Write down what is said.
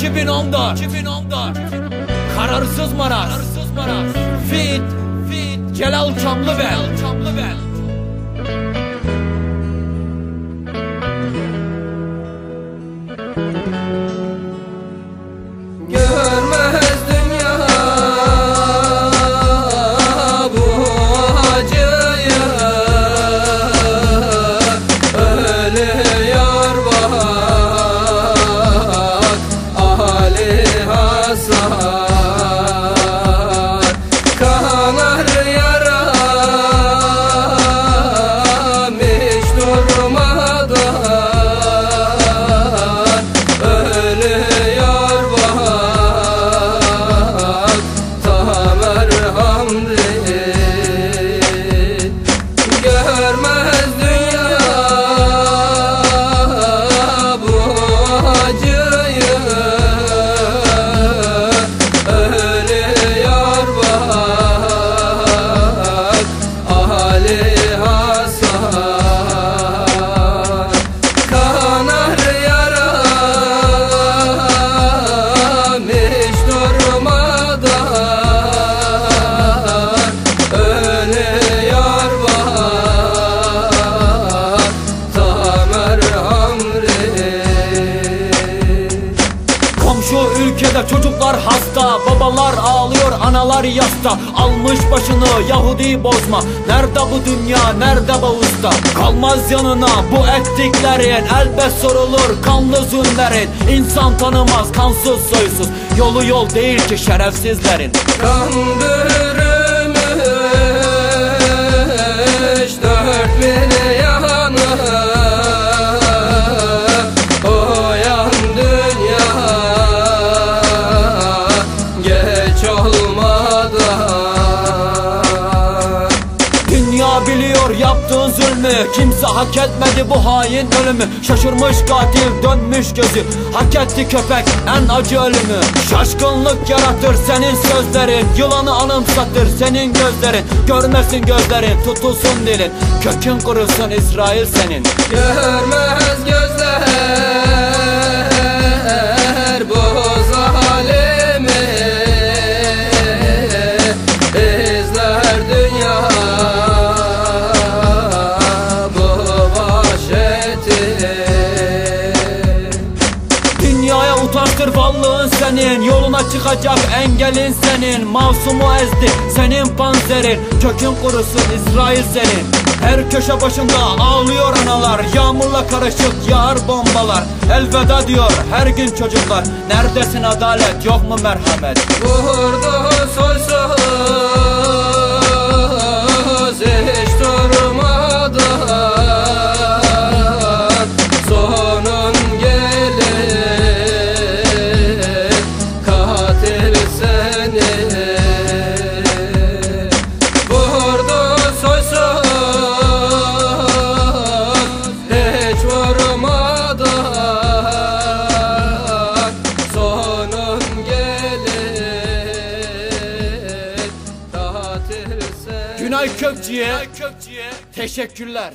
2014 2014 Kararsız Maras. Kararsız Maras. Fit Fit Celal Çamlıbel. Çamlıbel Salih Hasan. Komşu ülkede çocuklar hasta Babalar ağlıyor analar yasta. Almış başını Yahudi bozma. Nerede bu dünya nerede bu usta? Kalmaz yanına bu ettiklerin. Elbet sorulur kanlı zulmlerin İnsan tanımaz kansız soysuz. Yolu yol değil ki şerefsizlerin. Kandırmış zulmü Kimse hak etmedi bu hain ölümü. Şaşırmış katil dönmüş gözü. Hak etti köpek en acı ölümü. Şaşkınlık yaratır senin sözlerin. Yılanı anımsatır senin gözlerin. Görmesin gözlerin tutulsun dilin. Kökün kurusun İsrail senin. Görmez gözler varlığın senin Yoluna çıkacak engelin senin. Masumu ezdi senin panzerin. Kökün kurusun İsrail senin. Her köşe başında ağlıyor analar. Yağmurla karışık yağar bombalar. Elveda diyor her gün çocuklar. Neredesin adalet yok mu merhamet? Vurdu soysuz Günay Kökçü'ye Teşekkürler